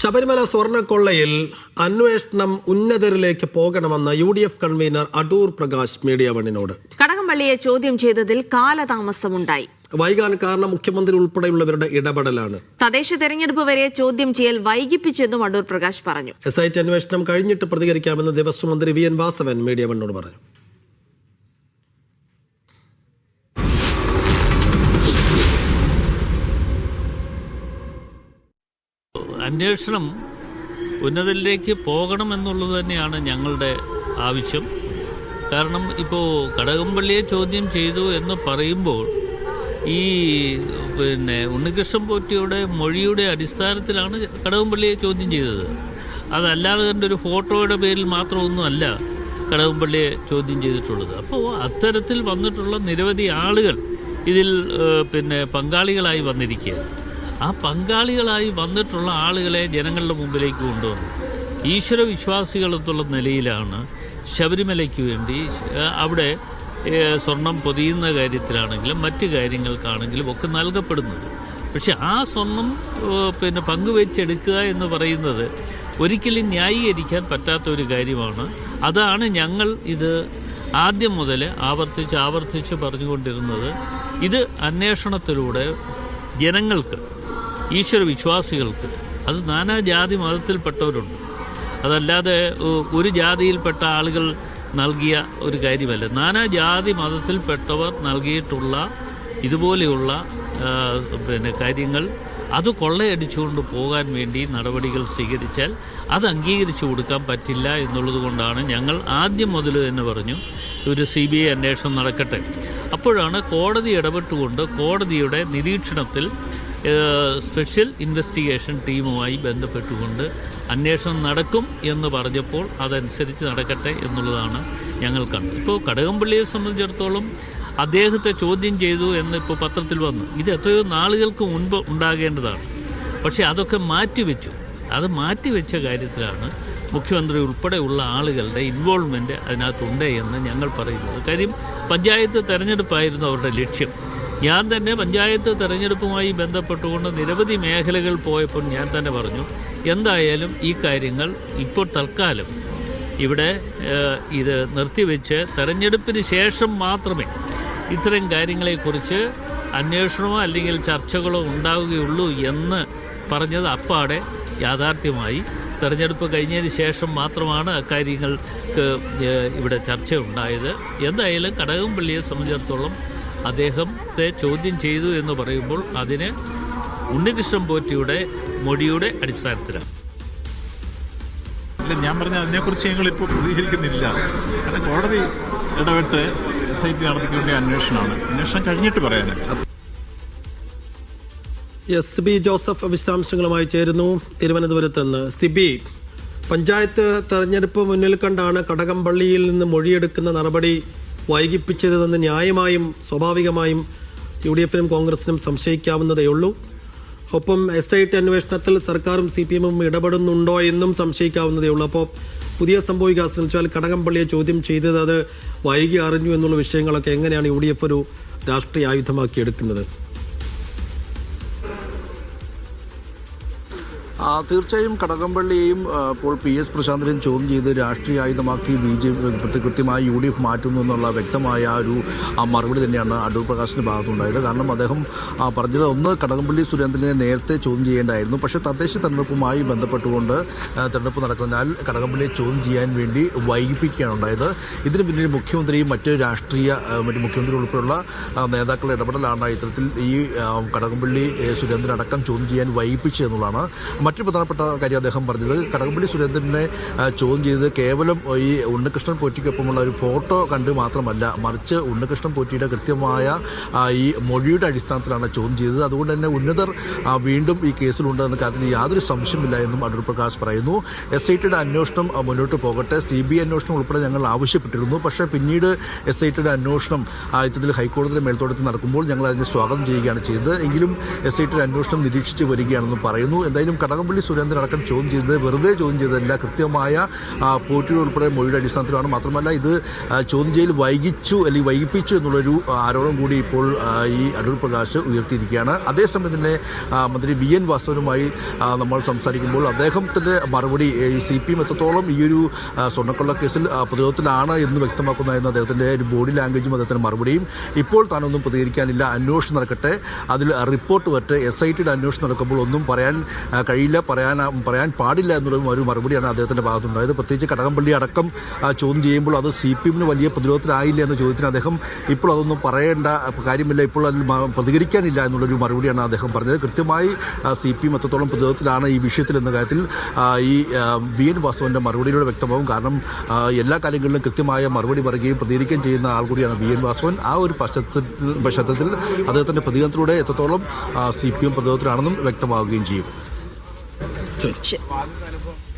ശബരിമല സ്വർണക്കൊള്ളയിൽ അന്വേഷണം ഉന്നതരിലേക്ക് പോകണമെന്ന് U D F convener Adoor Prakash media വണ്ണിനോട്. കടകംപള്ളിയെ ചോദ്യം ചെയ്തതിൽ കാലതാമസമുണ്ടായി. വൈകാൻ കാരണം മുഖ്യമന്ത്രി ഉൾപ്പെടെയുള്ളവരുടെ ഇടപെടലാണ്. തദ്ദേശ തെരഞ്ഞെടുപ്പ് വരെ ചോദ്യം ചെയ്യൽ വൈകിപ്പിച്ചെന്നും അടൂർ പ്രകാശ് പറഞ്ഞു. എസ് ഐ ടി അന്വേഷണം കഴിഞ്ഞിട്ട് പ്രതികരിക്കാമെന്ന് ദേവസ്വം മന്ത്രി വി എൻ വാസവൻ മീഡിയ വണ്ണോട് പറഞ്ഞു. അന്വേഷണം ഉന്നതരിലേക്ക് പോകണമെന്നുള്ളത് തന്നെയാണ് ഞങ്ങളുടെ ആവശ്യം. കാരണം ഇപ്പോൾ കടകംപള്ളിയെ ചോദ്യം ചെയ്തു എന്ന് പറയുമ്പോൾ ഈ പിന്നെ ഉണ്ണികൃഷ്ണൻ പോറ്റിയുടെ മൊഴിയുടെ അടിസ്ഥാനത്തിലാണ് കടകംപള്ളിയെ ചോദ്യം ചെയ്തത്. അതല്ലാതെ കണ്ട ഒരു ഫോട്ടോയുടെ പേരിൽ മാത്രമൊന്നുമല്ല കടകംപള്ളിയെ ചോദ്യം ചെയ്തിട്ടുള്ളത്. അപ്പോൾ അത്തരത്തിൽ വന്നിട്ടുള്ള നിരവധി ആളുകൾ ഇതിൽ പിന്നെ പങ്കാളികളായി വന്നിരിക്കുകയാണ്. ആ പങ്കാളികളായി വന്നിട്ടുള്ള ആളുകളെ ജനങ്ങളുടെ മുമ്പിലേക്ക് കൊണ്ടുവന്നു. ഈശ്വര വിശ്വാസികൾ നിലയിലാണ് ശബരിമലയ്ക്ക് വേണ്ടി അവിടെ സ്വർണം പൊതിയുന്ന കാര്യത്തിലാണെങ്കിലും മറ്റ് കാര്യങ്ങൾക്കാണെങ്കിലും ഒക്കെ നൽകപ്പെടുന്നത്. പക്ഷെ ആ സ്വർണം പിന്നെ പങ്കുവെച്ചെടുക്കുക എന്ന് പറയുന്നത് ഒരിക്കലും ന്യായീകരിക്കാൻ പറ്റാത്ത ഒരു കാര്യമാണ്. അതാണ് ഞങ്ങൾ ഇത് ആദ്യം മുതൽ ആവർത്തിച്ച് ആവർത്തിച്ച് പറഞ്ഞുകൊണ്ടിരുന്നത്. ഇത് അന്വേഷണത്തിലൂടെ ജനങ്ങൾക്ക് ഈശ്വര വിശ്വാസികൾക്ക്. അത് നാനാജാതി മതത്തിൽപ്പെട്ടവരുണ്ട്. അതല്ലാതെ ഒരു ജാതിയിൽപ്പെട്ട ആളുകൾ നൽകിയ ഒരു കാര്യമല്ല. നാനാജാതി മതത്തിൽപ്പെട്ടവർ നൽകിയിട്ടുള്ള ഇതുപോലെയുള്ള പിന്നെ കാര്യങ്ങൾ അത് കൊള്ളയടിച്ചുകൊണ്ട് പോകാൻ വേണ്ടി നടപടികൾ സ്വീകരിച്ചാൽ അത് അംഗീകരിച്ചു കൊടുക്കാൻ പറ്റില്ല എന്നുള്ളത് കൊണ്ടാണ് ഞങ്ങൾ ആദ്യം മുതൽ തന്നെ പറഞ്ഞു ഒരു സി ബി ഐ അന്വേഷണം നടക്കട്ടെ. അപ്പോഴാണ് കോടതി ഇടപെട്ടുകൊണ്ട് കോടതിയുടെ നിരീക്ഷണത്തിൽ സ്പെഷ്യൽ ഇൻവെസ്റ്റിഗേഷൻ ടീമുമായി ബന്ധപ്പെട്ടുകൊണ്ട് അന്വേഷണം നടക്കും എന്ന് പറഞ്ഞപ്പോൾ അതനുസരിച്ച് നടക്കട്ടെ എന്നുള്ളതാണ് ഞങ്ങൾ കണ്ടത്. ഇപ്പോൾ കടകംപള്ളിയെ സംബന്ധിച്ചിടത്തോളം അദ്ദേഹത്തെ ചോദ്യം ചെയ്തു എന്ന് ഇപ്പോൾ പത്രത്തിൽ വന്നു. ഇത് എത്രയോ നാളുകൾക്ക് മുൻപ് ഉണ്ടാകേണ്ടതാണ്. പക്ഷേ അതൊക്കെ മാറ്റിവെച്ചു. അത് മാറ്റിവെച്ച കാര്യത്തിലാണ് മുഖ്യമന്ത്രി ഉൾപ്പെടെയുള്ള ആളുകളുടെ ഇൻവോൾവ്മെന്റ് അതിനകത്തുണ്ട് എന്ന് ഞങ്ങൾ പറയുന്നത്. കാര്യം പഞ്ചായത്ത് തെരഞ്ഞെടുപ്പായിരുന്നു അവരുടെ ലക്ഷ്യം. ഞാൻ തന്നെ പഞ്ചായത്ത് തെരഞ്ഞെടുപ്പുമായി ബന്ധപ്പെട്ടുകൊണ്ട് നിരവധി മേഖലകൾ പോയപ്പോൾ ഞാൻ തന്നെ പറഞ്ഞു എന്തായാലും ഈ കാര്യങ്ങൾ ഇപ്പോൾ തൽക്കാലം ഇവിടെ ഇത് നിർത്തിവെച്ച് തെരഞ്ഞെടുപ്പിന് ശേഷം മാത്രമേ ഇത്തരം കാര്യങ്ങളെക്കുറിച്ച് അന്വേഷണമോ അല്ലെങ്കിൽ ചർച്ചകളോ ഉണ്ടാവുകയുള്ളൂ എന്ന് പറഞ്ഞത് അപ്പാടെ യാഥാർത്ഥ്യമായി. തെരഞ്ഞെടുപ്പ് കഴിഞ്ഞതിന് ശേഷം മാത്രമാണ് അക്കാര്യങ്ങൾക്ക് ഇവിടെ ചർച്ച ഉണ്ടായത്. എന്തായാലും കടകംപള്ളിയെ സംബന്ധിച്ചിടത്തോളം അദ്ദേഹത്തെ ചോദ്യം ചെയ്തു എന്ന് പറയുമ്പോൾ അതിന് ഉണ്ണികൃഷ്ണൻ പോറ്റിയുടെ മൊഴിയുടെ അടിസ്ഥാനത്തിലാണ്. ഇല്ല ഞാൻ പറഞ്ഞ അതിനെക്കുറിച്ച് ഞങ്ങൾ ഇപ്പോൾ പ്രതികരിക്കുന്നില്ല. കാരണം കോടതി ഇടപെട്ട് എസ് ഐ ടി നടത്തിക്കേണ്ട അന്വേഷണമാണ്. അന്വേഷണം കഴിഞ്ഞിട്ട് പറയാനായിട്ട് എസ് ബി ജോസഫ് വിശദാംശങ്ങളുമായി ചേരുന്നു. തിരുവനന്തപുരത്ത് നിന്ന് സിബി പഞ്ചായത്ത് തെരഞ്ഞെടുപ്പ് മുന്നിൽ കണ്ടാണ് കടകംപള്ളിയിൽ നിന്ന് മൊഴിയെടുക്കുന്ന നടപടി വൈകിപ്പിച്ചതെന്ന് ന്യായമായും സ്വാഭാവികമായും യു ഡി എഫിനും കോൺഗ്രസിനും സംശയിക്കാവുന്നതേയുള്ളൂ ഒപ്പം എസ് ഐ ടി അന്വേഷണത്തിൽ സർക്കാരും സി പി എമ്മും ഇടപെടുന്നുണ്ടോ എന്നും സംശയിക്കാവുന്നതേയുള്ളൂ അപ്പോൾ പുതിയ സംഭവിക്കുക എന്ന് വെച്ചാൽ കടകംപള്ളിയെ ചോദ്യം ചെയ്തത് അത് വൈകി അറിഞ്ഞു എന്നുള്ള വിഷയങ്ങളൊക്കെ എങ്ങനെയാണ് യു ഡി എഫ് ഒരു രാഷ്ട്രീയ ആയുധമാക്കി എടുക്കുന്നത് തീർച്ചയായും കടകംപള്ളിയെയും ഇപ്പോൾ പി എസ് പ്രശാന്തിനെയും ചോദ്യം ചെയ്ത് രാഷ്ട്രീയ ആയുധമാക്കി ബി ജെ പി കൃത്യമായി യു ഡി എഫ് മാറ്റുന്നു എന്നുള്ള വ്യക്തമായ ഒരു ആ, മറുപടി തന്നെയാണ് അടൂർ പ്രകാശിന്റെ ഭാഗത്തുണ്ടായത്. കാരണം അദ്ദേഹം പറഞ്ഞത് ഒന്ന് കടകംപള്ളി സുരേന്ദ്രനെ നേരത്തെ ചോദ്യം ചെയ്യേണ്ടായിരുന്നു. പക്ഷേ തദ്ദേശ തെരഞ്ഞെടുപ്പുമായി ബന്ധപ്പെട്ടുകൊണ്ട് തെരഞ്ഞെടുപ്പ് നടക്കുന്നതിനാൽ കടകംപള്ളിയെ ചോദ്യം ചെയ്യാൻ വേണ്ടി വൈകിപ്പിക്കുകയാണ് ഉണ്ടായത് ഇതിന് പിന്നിൽ മുഖ്യമന്ത്രിയും മറ്റ് രാഷ്ട്രീയ മറ്റ് മുഖ്യമന്ത്രി ഉൾപ്പെടെയുള്ള നേതാക്കളുടെ ഇടപെടലാണ് ഇത്തരത്തിൽ ഈ കടകംപള്ളി സുരേന്ദ്രൻ അടക്കം ചോദ്യം ചെയ്യാൻ വൈകിപ്പിച്ചത് എന്നുള്ളതാണ് മറ്റു പ്രധാനപ്പെട്ട കാര്യം അദ്ദേഹം പറഞ്ഞത് കടകംപള്ളി സുരേന്ദ്രനെ ചോദ്യം ചെയ്തത് കേവലം ഈ ഉണ്ണികൃഷ്ണൻ പോറ്റിക്കൊപ്പമുള്ള ഒരു ഫോട്ടോ കണ്ട് മാത്രമല്ല മറിച്ച് ഉണ്ണികൃഷ്ണൻ പോറ്റിയുടെ കൃത്യമായ ഈ മൊഴിയുടെ അടിസ്ഥാനത്തിലാണ് ചോദ്യം ചെയ്തത്. അതുകൊണ്ട് തന്നെ ഉന്നതർ വീണ്ടും ഈ കേസിലുണ്ട് എന്ന കാര്യത്തിൽ യാതൊരു സംശയമില്ല എന്നും അടൂർ പ്രകാശ് പറയുന്നു. എസ് ഐ ടിയുടെ അന്വേഷണം മുന്നോട്ട് പോകട്ടെ. സി ബി അന്വേഷണം ഉൾപ്പെടെ ഞങ്ങൾ ആവശ്യപ്പെട്ടിരുന്നു. പക്ഷേ പിന്നീട് എസ് ഐ ടിയുടെ അന്വേഷണം ഇത്തരത്തിൽ ഹൈക്കോടതിയുടെ മേൽത്തോട്ടത്തിൽ നടക്കുമ്പോൾ ഞങ്ങൾ അതിനെ സ്വാഗതം ചെയ്യുകയാണ് ചെയ്തത്. എങ്കിലും എസ് ഐ ടിയുടെ അന്വേഷണം നിരീക്ഷിച്ച് വരികയാണെന്നും പറയുന്നു. എന്തായാലും കടകം കടകംപള്ളി സുരേന്ദ്രൻ അടക്കം ചോദ്യം ചെയ്തത് വെറുതെ ചോദ്യം ചെയ്തതല്ല കൃത്യമായ പോട്ടിയുടെ ഉൾപ്പെടെ മൊഴിയുടെ അടിസ്ഥാനത്തിലാണ്. മാത്രമല്ല ഇത് ചോദ്യം ചെയ്യൽ വൈകിച്ചു അല്ലെങ്കിൽ വൈകിപ്പിച്ചു എന്നുള്ളൊരു ആരോപണം കൂടി ഇപ്പോൾ ഈ അടൂർ പ്രകാശ് ഉയർത്തിയിരിക്കുകയാണ്. അതേസമയം തന്നെ മന്ത്രി വി എൻ വാസവനുമായി നമ്മൾ സംസാരിക്കുമ്പോൾ അദ്ദേഹത്തിന്റെ മറുപടി സി പി എം എത്രത്തോളം ഈ ഒരു സ്വർണക്കൊള്ള കേസിൽ പ്രതിരോധത്തിലാണ് എന്ന് വ്യക്തമാക്കുന്നതായിരുന്നു അദ്ദേഹത്തിന്റെ ഒരു ബോഡി ലാംഗ്വേജും അദ്ദേഹത്തിന്റെ മറുപടിയും ഇപ്പോൾ താനൊന്നും പ്രതികരിക്കാനില്ല. അന്വേഷണം നടക്കട്ടെ. അതിൽ റിപ്പോർട്ട് വരട്ടെ. എസ് ഐ ടിയുടെ അന്വേഷണം നടക്കുമ്പോൾ ഒന്നും പറയാൻ ആ, കഴിയില്ല പറയാൻ പറയാൻ പാടില്ല എന്നുള്ള ഒരു മറുപടിയാണ് അദ്ദേഹത്തിന്റെ ഭാഗത്തുണ്ടായത് പ്രത്യേകിച്ച് കടകംപള്ളി അടക്കം ചോദ്യം ചെയ്യുമ്പോൾ അത് സി പി എമ്മിന് വലിയ പ്രതിരോധത്തിലായില്ല എന്ന ചോദ്യത്തിന് അദ്ദേഹം ഇപ്പോൾ അതൊന്നും പറയേണ്ട കാര്യമില്ല. ഇപ്പോൾ അതിൽ പ്രതികരിക്കാനില്ല എന്നുള്ളൊരു മറുപടിയാണ് അദ്ദേഹം പറഞ്ഞത്. കൃത്യമായി സി പി എം എത്രത്തോളം പ്രതിരോധത്തിലാണ് ഈ വിഷയത്തിൽ എന്ന കാര്യത്തിൽ ഈ വി എൻ വാസവന്റെ മറുപടിയിലൂടെ വ്യക്തമാവും. കാരണം എല്ലാ കാര്യങ്ങളിലും കൃത്യമായ മറുപടി പറയുകയും പ്രതികരിക്കുകയും ചെയ്യുന്ന ആൾ കൂടിയാണ് വി എൻ വാസവൻ. ആ ഒരു പശ്ചാത്തലത്തിൽ അദ്ദേഹത്തിന്റെ പ്രതികരണത്തിലൂടെ എത്രത്തോളം സി പി എം പ്രതിരോധത്തിലാണെന്നും വ്യക്തമാവുകയും ചെയ്യും. ശരി. ശരി